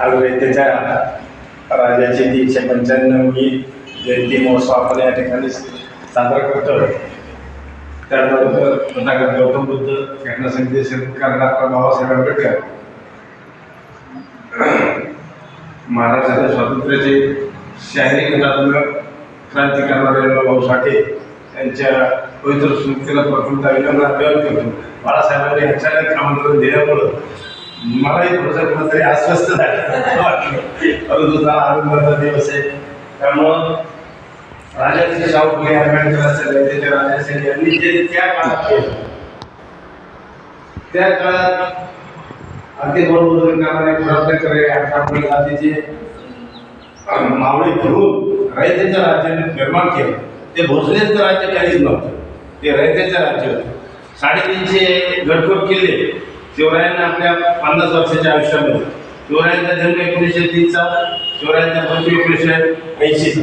आज रयतेच्या राजाची तीनशे पंच्याण्णववी जयंती महोत्सव आपण या ठिकाणी साजरा करतो त्याबरोबर तथागत गौतम बुद्ध घटना समिती शिल्पकार डॉक्टर बाबासाहेब आंबेडकर महाराष्ट्राच्या स्वातंत्र्याचे शारीरिक कथात्मक क्रांती करणारे भाऊ साठे त्यांच्या पवित्र स्मृतीला प्रथमता विनम्र करतो. बाळासाहेबांनी अचानक आमंत्रण दिल्यामुळं मलाही थोडंसं कुठंतरी अस्वस्थ झालं वाटलं. परंतु हा आनंदाचा दिवस आहे. त्यामुळं राजाचे शाहू फुले आंबेडकर असेल राजा यांनी जे त्या काळात केलं त्या काळात अगदी बरोबर करणारे प्रयत्न करे आपण गांधीचे मावळे घेऊन रयतेचं राज्य निर्माण केलं. ते भोसलेचं राज्य काहीच नव्हतं. ते रयतेचं राज्य होतं. साडेतीनशे गडकोट किल्ले. शिवरायांना आपल्या पन्नास वर्षाच्या आयुष्यामध्ये. शिवरायांचा जन्म एकोणीसशे तीनचा शिवरायांचा मृत्यू एकोणीसशे ऐंशीचा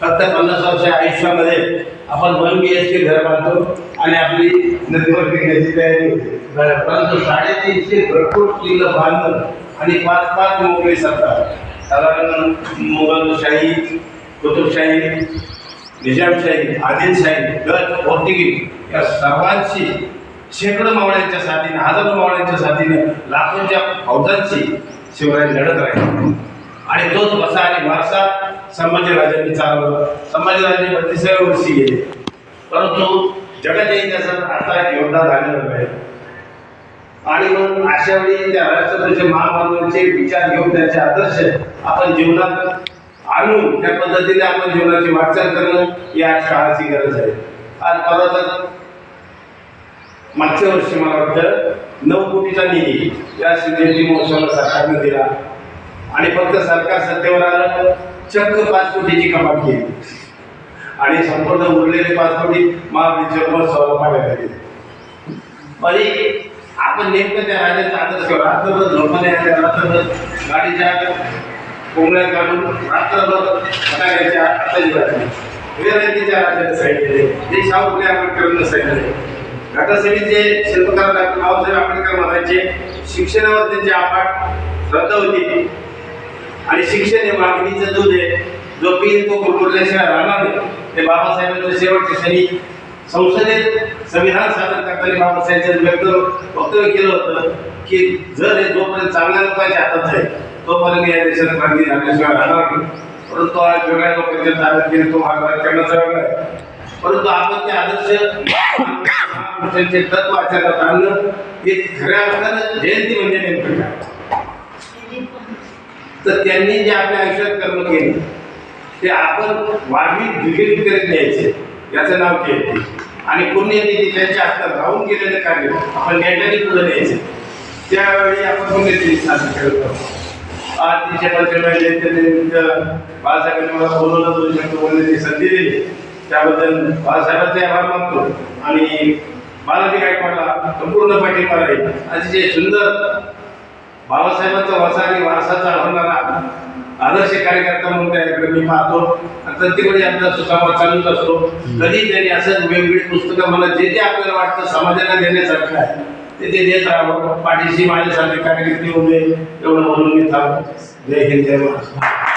फक्त पन्नास वर्षाच्या आयुष्यामध्ये आपण वन बी एच के घर बांधतो आणि आपली नदीवर घेण्याची तयारी होते. परंतु साडेतीनशे भरपूर किल्ले बांधणं आणि पाच पाच मोकळी सत्ता. साधारण मुघलशाही कुतुबशाही निजामशाही आदिलशाही गट पोर्तुगीज या सर्वांशी शेकडो मावळ्यांच्या साथीने हजारो मावळ्यांच्या साथीने लाखोंच्या फौजांची शिवराय लढत राहिली. आणि तोच वसा आणि वारसा संभाजीराजांनी चालवला. संभाजीराजे बत्तीसाव्या वर्षी गेले. परंतु जगाच्या इतिहासात आता एक योद्धा झालेला आहे आणि मग अशा वेळी त्या राष्ट्रपतीचे महामानवांचे विचार घेऊन त्याचे आदर्श आपण जीवनात आणून त्या पद्धतीने आपण जीवनाची वाटचाल करणं ही आज काळाची गरज आहे. आज परत मागच्या वर्षी मला वाटतं नऊ कोटीचा निधी या शिवजयंती महोत्सवाला सरकारनं दिला. आणि फक्त सरकार सत्तेवर आलं चक्क पाच कोटीची कपात केली. आणि संपूर्ण उरलेले पाच कोटी महाबळेश्वर महोत्सवाला पाठवले आले. म्हणजे आपण नेमकं त्या राजाचा आदर्श घेऊ रात्रभर झोपणे आणि रात्रभर गाडीच्या कोंबड्या काढून रात्रभर फटाक्याच्या हाताची बातमी विरायतीच्या राजाने सांगितले जे शाहू आपण आंबेडकरांना सांगितले घटनासमितीचे शिल्पकार डॉक्टर बाबासाहेब आंबेडकर महाराजांचे शिक्षणावर त्यांची आपाट श्रद्धा होती. आणि शिक्षण हे मागणीचं दूध आहे. जो पिन तो कुरकुरल्याशिवाय राहणार नाही. ते बाबासाहेबांच्या शेवटच्या क्षणी संसदेत संविधान सादर करताना बाबासाहेबांचं व्यक्त वक्तव्य केलं होतं की जर हे जोपर्यंत चांगल्या लोकांच्या हातात आहे तोपर्यंत या देशाला क्रांती झाल्याशिवाय राहणार नाही. परंतु आज वेगळ्या लोकांच्या ताब्यात गेले तो हा राजकारणाचा वेगळा आहे. परंतु आपण ते आदर्श त्यांचे तत्व आचरणात आणलं हे खऱ्या अर्थानं जयंती म्हणजे नेमकं काय? तर त्यांनी जे आपल्या आयुष्यात कर्म केलं ते आपण वाढवी द्विगुणित करीत न्यायचे. याचं नाव जयंती. आणि पुण्यनिधी त्यांच्या हातात राहून गेलेलं कार्य आपण नेटाने पुढे न्यायचे. त्यावेळी आपण पुण्यतिथी साजरी करत आहोत आज तीनशे जयंतीनिमित्त बाळासाहेबांनी मला बोलवलं दोन शब्द बोलण्याची संधी दिली. त्याबद्दल बाळासाहेबांचे आभार मानतो. आणि बालाजी गायकवाडला संपूर्ण पाठिंबा राहील अतिशय सुंदर बाबासाहेबांचा वसा आणि वारसाचा होणारा आदर्श कार्यकर्ता म्हणून त्याकडे मी पाहतो. आणि प्रत्येकवेळी आमचा सुसंवाद चालूच असतो. कधी त्यांनी असं वेगवेगळी पुस्तकं मला जे जे आपल्याला वाटतं समाजाला देण्यासारखं आहे ते ते देत राहावं. पाठीशी माझ्यासारखे कार्यकर्ते उभे एवढं बोलून मी थांबतो. जय हिंद जय महाराष्ट्र.